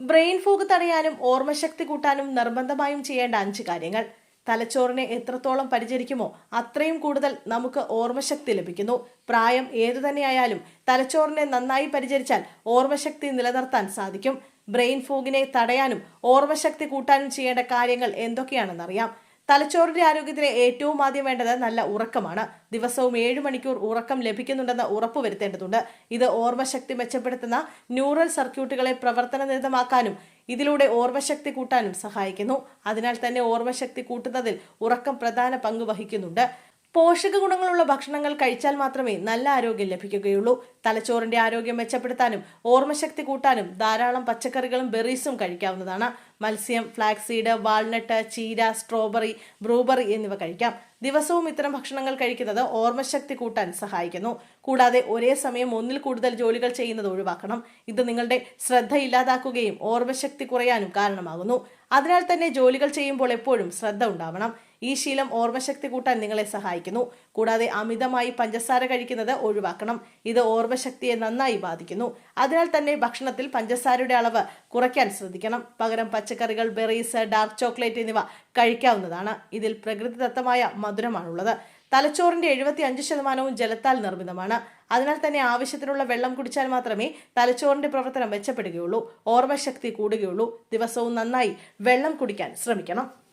Brain fog തടയാനും ഓർമ്മശക്തി കൂട്ടാനും നിർബന്ധമായും ചെയ്യേണ്ട അഞ്ച് കാര്യങ്ങൾ. തലച്ചോറിനെ എത്രത്തോളം പരിചരിക്കുമോ അത്രയും കൂടുതൽ നമുക്ക് ഓർമ്മശക്തി ലഭിക്കുന്നു. പ്രായം ഏതു തന്നെയായാലും തലച്ചോറിനെ നന്നായി പരിചരിച്ചാൽ ഓർമ്മശക്തി നിലനിർത്താൻ സാധിക്കും. ബ്രെയിൻ ഫോഗിനെ തടയാനും ഓർമ്മശക്തി കൂട്ടാനും ചെയ്യേണ്ട കാര്യങ്ങൾ എന്തൊക്കെയാണെന്നറിയാം. തലച്ചോറിന്റെ ആരോഗ്യത്തിന് ഏറ്റവും ആദ്യം വേണ്ടത് നല്ല ഉറക്കമാണ്. ദിവസവും ഏഴ് മണിക്കൂർ ഉറക്കം ലഭിക്കുന്നുണ്ടെന്ന് ഉറപ്പുവരുത്തേണ്ടതുണ്ട് ഇത് ഓർമ്മശക്തി മെച്ചപ്പെടുത്തുന്ന ന്യൂറൽ സർക്യൂട്ടുകളെ പ്രവർത്തനനിരതമാക്കാനും ഇതിലൂടെ ഓർമ്മശക്തി കൂട്ടാനും സഹായിക്കുന്നു. അതിനാൽ തന്നെ ഓർമ്മശക്തി കൂട്ടുന്നതിൽ ഉറക്കം പ്രധാന പങ്ക് വഹിക്കുന്നുണ്ട്. പോഷക ഗുണങ്ങളുള്ള ഭക്ഷണങ്ങൾ കഴിച്ചാൽ മാത്രമേ നല്ല ആരോഗ്യം ലഭിക്കുകയുള്ളൂ. തലച്ചോറിന്റെ ആരോഗ്യം മെച്ചപ്പെടുത്താനും ഓർമ്മശക്തി കൂട്ടാനും ധാരാളം പച്ചക്കറികളും ബെറീസും കഴിക്കാവുന്നതാണ്. മത്സ്യം ഫ്ലാക്സീഡ് വാൾനട്ട് ചീര സ്ട്രോബെറി ബ്രൂബെറി എന്നിവ കഴിക്കാം. ദിവസവും ഇത്തരം ഭക്ഷണങ്ങൾ കഴിക്കുന്നത് ഓർമ്മശക്തി കൂട്ടാൻ സഹായിക്കുന്നു. കൂടാതെ ഒരേ സമയം ഒന്നിൽ കൂടുതൽ ജോലികൾ ചെയ്യുന്നത് ഒഴിവാക്കണം. ഇത് നിങ്ങളുടെ ശ്രദ്ധ ഇല്ലാതാക്കുകയും ഓർമ്മശക്തി കുറയാനും കാരണമാകുന്നു. അതിനാൽ തന്നെ ജോലികൾ ചെയ്യുമ്പോൾ എപ്പോഴും ശ്രദ്ധ ഉണ്ടാവണം. ഈ ശീലം ഓർമ്മശക്തി കൂട്ടാൻ നിങ്ങളെ സഹായിക്കുന്നു. കൂടാതെ അമിതമായി പഞ്ചസാര കഴിക്കുന്നത് ഒഴിവാക്കണം. ഇത് ഓർമ്മശക്തിയെ നന്നായി ബാധിക്കുന്നു. അതിനാൽ തന്നെ ഭക്ഷണത്തിൽ പഞ്ചസാരയുടെ അളവ് കുറയ്ക്കാൻ ശ്രദ്ധിക്കണം. പകരം പച്ചക്കറികൾ ബെറീസ് ഡാർക്ക് ചോക്ലേറ്റ് എന്നിവ കഴിക്കാവുന്നതാണ്. ഇതിൽ പ്രകൃതിദത്തമായ മധുരമാണുള്ളത്. തലച്ചോറിന്റെ എഴുപത്തി അഞ്ച് ശതമാനവും ജലത്താൽ നിർമ്മിതമാണ്. അതിനാൽ തന്നെ ആവശ്യത്തിനുള്ള വെള്ളം കുടിച്ചാൽ മാത്രമേ തലച്ചോറിന്റെ പ്രവർത്തനം മെച്ചപ്പെടുകയുള്ളൂ. ഓർമ്മശക്തി കൂടുകയുള്ളൂ. ദിവസവും നന്നായി വെള്ളം കുടിക്കാൻ ശ്രമിക്കണം.